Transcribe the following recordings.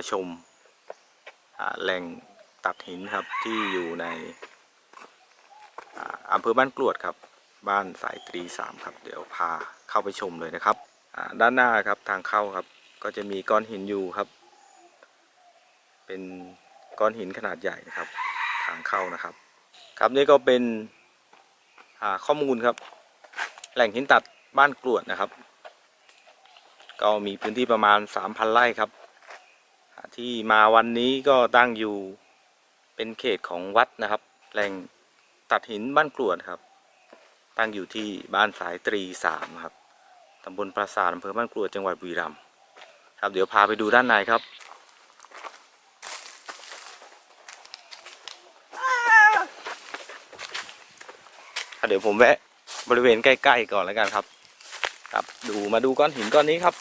าชมแหล่งตัดหินครับที่อยู่ในอำเภอบ้านกรวดครับ บ้านสายตรีสามครับ เดี๋ยวพาเข้าไปชมเลยนะครับ ด้านหน้าครับทางเข้าครับ ก็จะมีก้อนหินอยู่ครับ เป็นก้อนหินขนาดใหญ่นะครับ ทางเข้านะครับ ครับนี่ก็เป็นข้อมูลครับ แหล่งหินตัดบ้านกรวดนะครับ ก็มีพื้นที่ประมาณ 3,000 ไร่ครับ ที่มาวันนี้ก็ตั้งอยู่เป็นเขตของวัดนะครับ แหล่งตัดหินบ้านกรวดครับ ตั้งอยู่ที่บ้านสายตรีสามครับตำบลปราสาทอำเภอบ้านกรวดจังหวัดบุรีรัมย์ครับเดี๋ยวพาไปดูด้านในครับเดี๋ยวผมแวะบริเวณใกล้ ๆ ก่อนแล้วกันครับ ครับ ดูมาดูก้อนหินก้อนนี้ครับ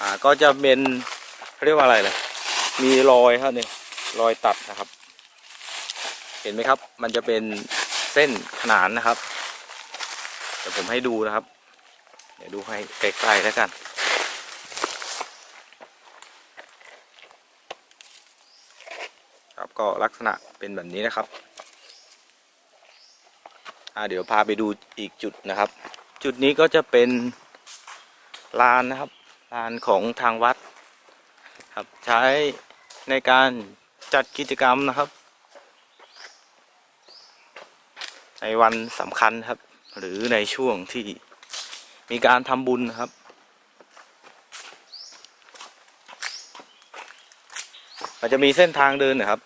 อ่าก็จะเป็นเขาเรียกว่าอะไรเลยมีรอยครับนี่รอยตัดนะครับ เห็นไหมครับ มันจะเป็นเส้นขนานนะครับเดี๋ยวผมให้ดูนะครับ เดี๋ยวดูให้ใกล้ๆแล้วกัน ครับก็ลักษณะเป็นแบบนี้นะครับ่าเดี๋ยวพาไปดูอีกจุดนะครับ จุดนี้ก็จะเป็นลานนะครับ ลานของทางวัดครับใช้ในการจัดกิจกรรมนะครับ ในวันสำคัญครับ หรือในช่วงที่มีการทำบุญนะครับมันจะมีเส้นทางเดินนะครับ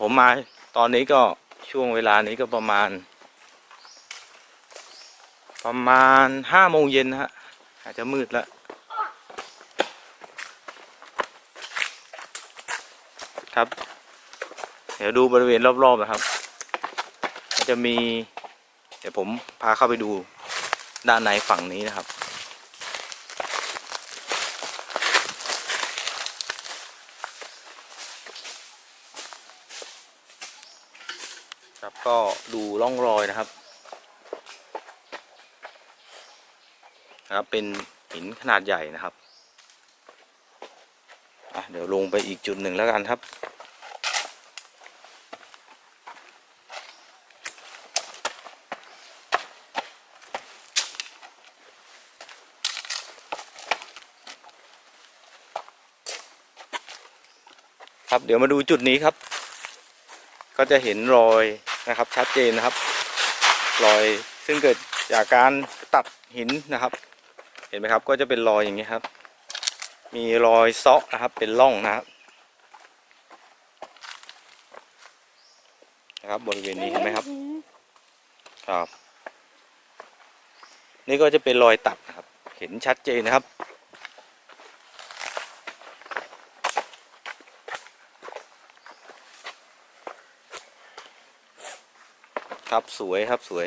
ผมมาตอนนี้ก็ช่วงเวลานี้ก็ประมาณ ประมาณห้าโมงเย็นนะฮะอาจจะมืดแล้วครับ เดี๋ยวดูบริเวณรอบๆนะครับมันจะมี เดี๋ยวผมพาเข้าไปดูด้านในฝั่งนี้นะครับ ครับก็ดูร่องรอยนะครับ นะครับ เป็นหินขนาดใหญ่นะครับเดี๋ยวลงไปอีกจุดหนึ่งแล้วกันครับ ครับเดี๋ยวมาดูจุดนี้ครับ ก็จะเห็นรอยนะครับชัดเจนนะครับ รอยซึ่งเกิดจากการตัดหินนะครับ ห็นไหมครับก็จะเป็นรอยอย่างนี้ครับ มีรอยเซาะนะครับเป็นร่องนะครับนะครับบริเวณนี้เห็นไหมครับครับ นี่ก็จะเป็นรอยตัดนะครับ เห็นชัดเจนนะครับครับสวยครับสวย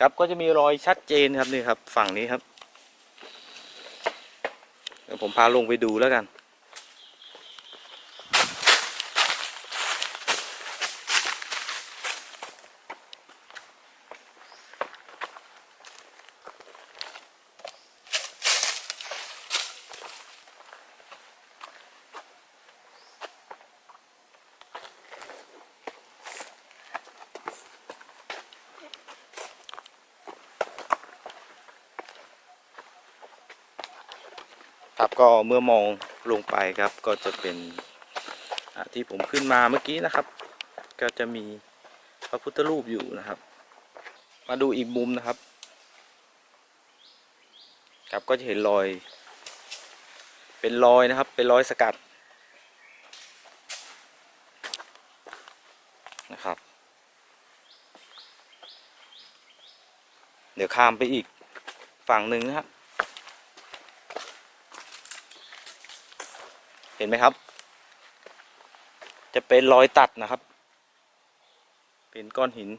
ครับก็จะมีรอยชัดเจนครับนี่ครับ ฝั่งนี้ครับ ดี๋ยวผมพาลงไปดูแล้วกัน ครับก็เมื่อมองลงไปครับก็จะเป็นที่ผมขึ้นมาเมื่อกี้นะครับ ก็จะมีพระพุทธรูปอยู่นะครับ มาดูอีกมุมนะครับ ครับก็จะเห็นรอย เป็นรอยนะครับ เป็นรอยสกัดนะครับ เดี๋ยวข้ามไปอีกฝั่งหนึ่งนะครับ เห็นไหมครับ จะเป็นรอยตัดนะครับ เป็นก้อนหิน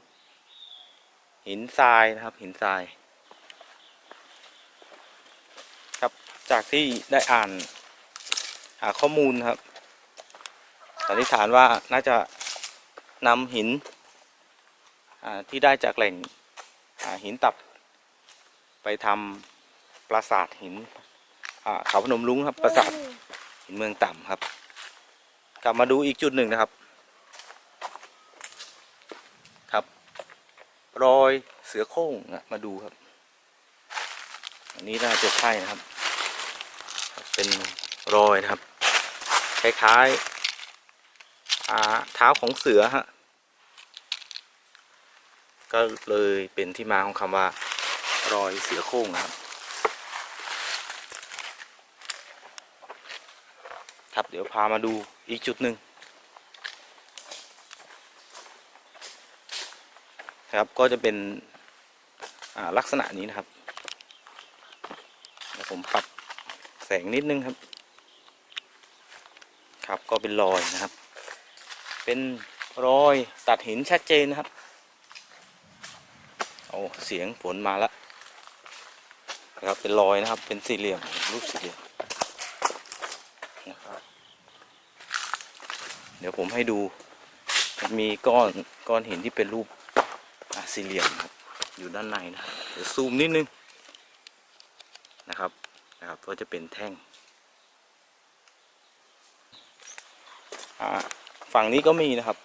หินทรายนะครับ หินทราย ครับจากที่ได้อ่านหาข้อมูลครับสันนิษฐานว่าน่าจะนำหินที่ได้จากแหล่งหินตับ ไปทำปราสาทหินเขาพนมรุ้งครับปราสาท หินเมืองต่ำครับ กลับมาดูอีกจุดหนึ่งนะครับ ครับ รอยเสือโคร่งนะมาดูครับ อันนี้น่าจะใช่นะครับ เป็นรอยนะครับ คล้ายๆเท้าของเสือฮะก็เลยเป็นที่มาของคำว่ารอยเสือโคร่งนะครับ ครับ เดี๋ยวพามาดูอีกจุดหนึ่งครับก็จะเป็นลักษณะนี้นะครับเดี๋ยวผมปรับแสงนิดนึงครับ ครับก็เป็นรอยนะครับ เป็นรอยตัดหินชัดเจนนะครับโอ้เสียงฝนมาแล้วนะครับเป็นรอยนะครับเป็นสี่เหลี่ยมรูปสี่เหลี่ยม นะครับ เดี๋ยวผมให้ดูมันมีก้อนก้อนหินที่เป็นรูปสี่เหลี่ยมครับ อยู่ด้านในนะเดี๋ยวซูมนิดนึงนะครับนะครับก็จะเป็นแท่งฝั่งนี้ก็มีนะครับ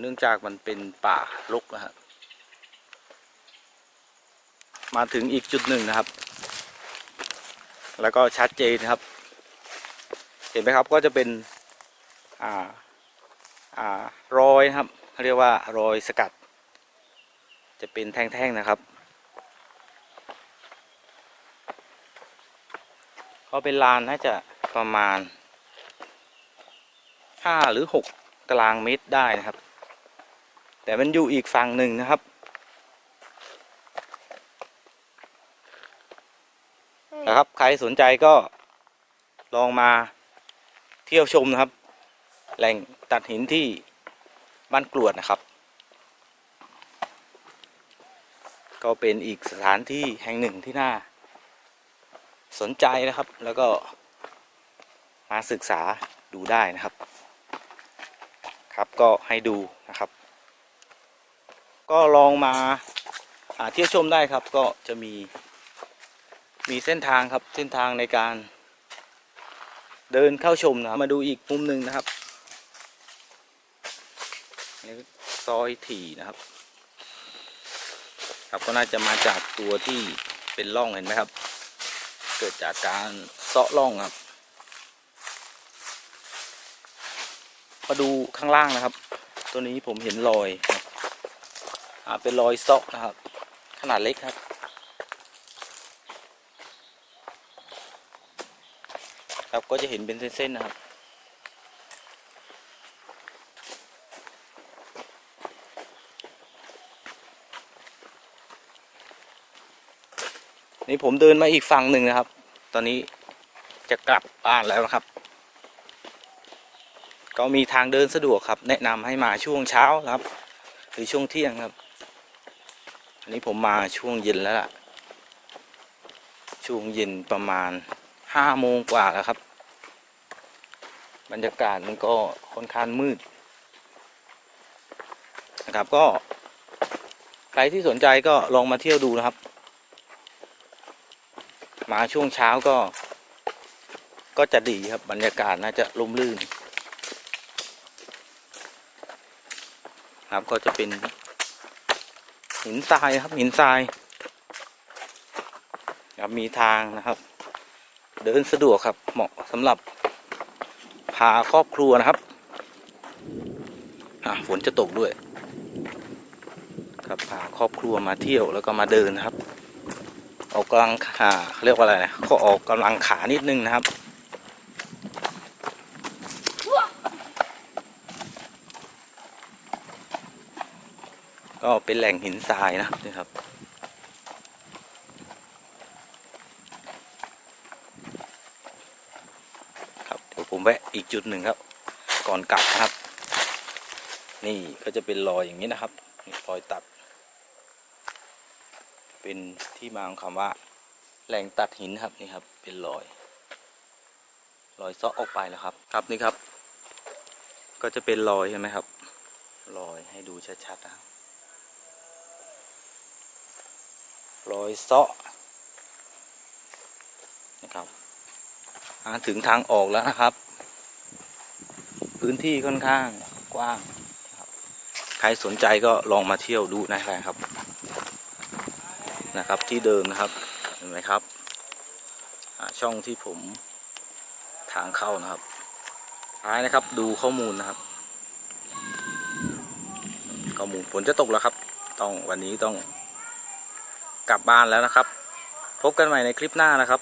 เนื่องจากมันเป็นป่ารกนะฮะมาถึงอีกจุดหนึ่งนะครับ แล้วก็ชัดเจนะครับ เห็นไหมครับก็จะเป็นอ่าอ่ารอยครับเขาเรียกว่ารอยสกัด จะเป็นแท่งๆนะครับ ก็เป็นลานน่าจะประมาณห้าหรือหกตารางเมตรได้นะครับ แต่มันอยู่อีกฝั่งหนึ่งนะครับ นะครับ ใครสนใจก็ลองมาเที่ยวชมนะครับ แหล่งตัดหินที่บ้านกรวดนะครับ ก็เป็นอีกสถานที่แห่งหนึ่งที่น่า สนใจนะครับ แล้วก็มาศึกษาดูได้นะครับ ครับก็ให้ดูนะครับ ก็ลองมาอ่าเที่ยวชมได้ครับก็จะมี มีเส้นทางครับเส้นทางในการ เดินเข้าชมนะมาดูอีกมุมหนึ่งนะครับนี่ซอยถี่นะครับ ครับก็น่าจะมาจากตัวที่เป็นร่องเห็นไหมครับ เกิดจากการเซาะร่องครับมาดูข้างล่างนะครับ ตัวนี้ผมเห็นรอยครับเป็นรอยเซาะนะครับ ขนาดเล็กครับ ครับก็จะเห็นเป็นเส้นๆนะครับ นี่ผมเดินมาอีกฝั่งหนึ่งนะครับ ตอนนี้จะกลับบ้านแล้วนะครับ ก็มีทางเดินสะดวกครับ แนะนำให้มาช่วงเช้าครับ หรือช่วงเที่ยงครับ อันนี้ผมมาช่วงเย็นแล้วล่ะ ช่วงเย็นประมาณ ห้าโมงกว่าแล้วครับ บรรยากาศมันก็ค่อนข้างมืดนะครับก็ ใครที่สนใจก็ลองมาเที่ยวดูนะครับ มาช่วงเช้าก็ ก็จะดีครับบรรยากาศน่าจะร่มรื่น ครับก็จะเป็น หินทรายครับหินทรายครับมีทางนะครับ เดินสะดวกครับ เหมาะสำหรับพาครอบครัวนะครับฝนจะตกด้วย ครับพาครอบครัวมาเที่ยวแล้วก็มาเดินนะครับ ออกกำลังขาเขาเรียกว่าอะไรนะก็ออกกำลังขานิดนึงนะครับก็เป็นแหล่งหินทรายนะนี่ครับ ครับเดี๋ยว ผมแวะอีกจุดหนึ่งครับ ก่อนกลับนะครับ นี่ก็จะเป็นรอยอย่างนี้นะครับรอยตัด เป็นที่มาของคำว่าแหล่งตัดหินครับนี่ครับ เป็นรอยรอยเซาะออกไปแล้วครับ ครับนี่ครับ ก็จะเป็นรอยใช่ไหมครับรอยให้ดูชัดๆนะครับรอยเซาะนะครับ ถึงทางออกแล้วนะครับ พื้นที่ค่อนข้างกว้างใครสนใจก็ลองมาเที่ยวดูนะครับนะครับที่เดิมนะครับเห็นไหมครับช่องที่ผมทางเข้านะครับท้ายนะครับดูข้อมูลนะครับ ข้อมูลฝนจะตกแล้วครับ ต้องวันนี้ต้องกลับบ้านแล้วนะครับ พบกันใหม่ในคลิปหน้านะครับ